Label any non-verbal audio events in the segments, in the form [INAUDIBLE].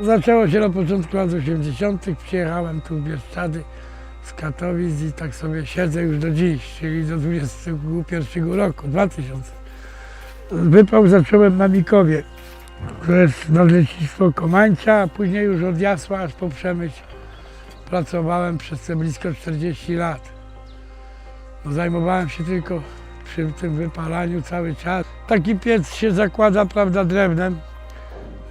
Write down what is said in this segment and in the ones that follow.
Zaczęło się na początku lat 80. Przyjechałem tu w Bieszczady z Katowic i tak sobie siedzę już do dziś, czyli do 21 roku, 2000. Wypał zacząłem na Mikowie. To jest nadleśnictwo Komańcza, a później już od Jasła aż po Przemyśl pracowałem przez te blisko 40 lat. No, zajmowałem się tylko przy tym wypalaniu cały czas. Taki piec się zakłada, prawda, drewnem.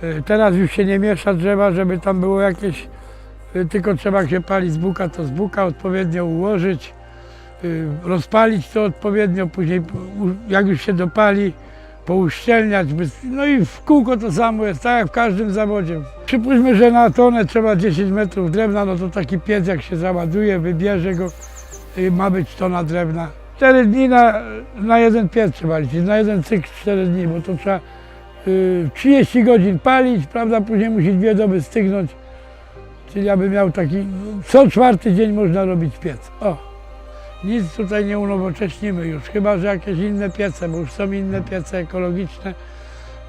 Y, Teraz już się nie miesza drzewa, żeby tam było jakieś, y, tylko trzeba się pali z buka, to z buka odpowiednio ułożyć, y, rozpalić to odpowiednio, później jak już się dopali, pouszczelniać, no i w kółko to samo jest, tak jak w każdym zawodzie. Przypuśćmy, że na tonę trzeba 10 metrów drewna, no to taki piec jak się załaduje, wybierze go, ma być tona drewna. 4 dni na, na jeden piec trzeba liczyć, na jeden cykl 4 dni, bo to trzeba 30 godzin palić, prawda, później musi dwie doby stygnąć. Czyli aby miał taki, co czwarty dzień można robić piec. O, nic tutaj nie unowocześnimy już, chyba że jakieś inne piece, bo już są inne piece ekologiczne.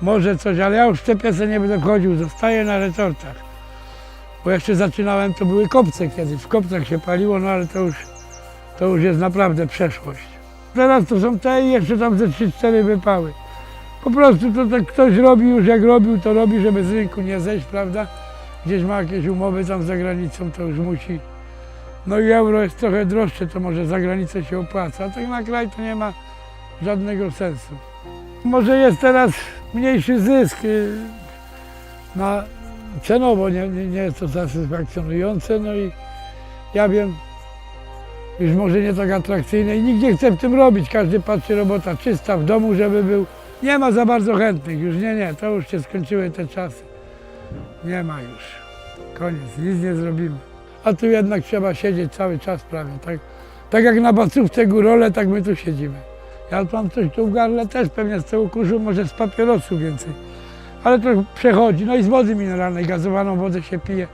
Może coś, ale ja już w te piece nie będę wchodził, zostaję na retortach. Bo jeszcze zaczynałem, to były kopce kiedyś, w kopcach się paliło, no ale to już, to już jest naprawdę przeszłość. Teraz to są te i jeszcze tam ze 3-4 wypały. Po prostu to tak ktoś robi już jak robił, to robi, żeby z rynku nie zejść, prawda? Gdzieś ma jakieś umowy tam za granicą, to już musi. No i euro jest trochę droższe, to może za granicę się opłaca, a tak na kraj to nie ma żadnego sensu. Może jest teraz mniejszy zysk y, na cenowo, nie, nie jest to satysfakcjonujące, no i ja wiem, już może nie tak atrakcyjne i nikt nie chce w tym robić, każdy patrzy robota czysta w domu, żeby był. Nie ma za bardzo chętnych, już nie, nie, to już się skończyły te czasy. Nie ma już. Koniec, nic nie zrobimy. A tu jednak trzeba siedzieć cały czas prawie, tak? Tak jak na bacówce górole, tak my tu siedzimy. Ja mam coś tu w gardle też pewnie z tego kurzu, może z papierosu więcej. Ale to przechodzi. No i z wody mineralnej, gazowaną wodę się pije.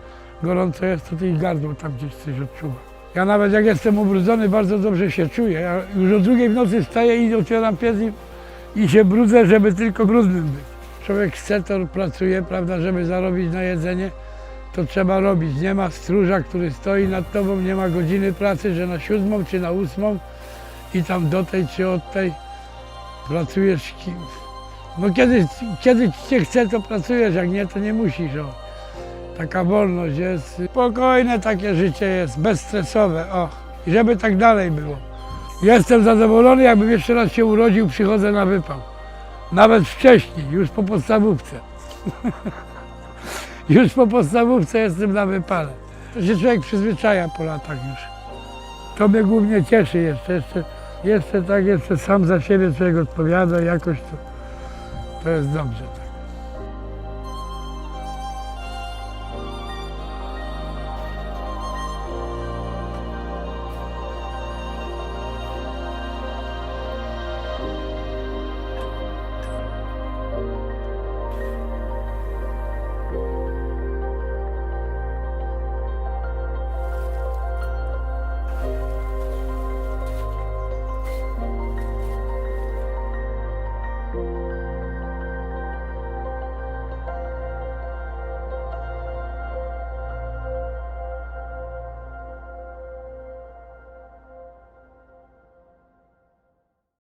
Gorąco jest, to i gardło tam gdzieś coś odczuwa. Ja nawet jak jestem ubrudzony, bardzo dobrze się czuję. Ja już o drugiej w nocy wstaję i otwieram piec i, i się brudzę, żeby tylko brudnym być. Człowiek chce, to pracuje, prawda, żeby zarobić na jedzenie, to trzeba robić. Nie ma stróża, który stoi nad tobą, nie ma godziny pracy, że na siódmą czy na ósmą i tam do tej czy od tej pracujesz. No kiedy, kiedy ci się chce, to pracujesz, jak nie, to nie musisz. O. Taka wolność jest. Spokojne takie życie jest, bezstresowe. O. I żeby tak dalej było. Jestem zadowolony, jakbym jeszcze raz się urodził, przychodzę na wypał. Nawet wcześniej, już po podstawówce. [LAUGHS] już po podstawówce jestem na wypale. To się człowiek przyzwyczaja po latach już. To mnie głównie cieszy jeszcze, jeszcze, jeszcze tak, jeszcze sam za siebie człowiek odpowiada, jakoś to, to jest dobrze.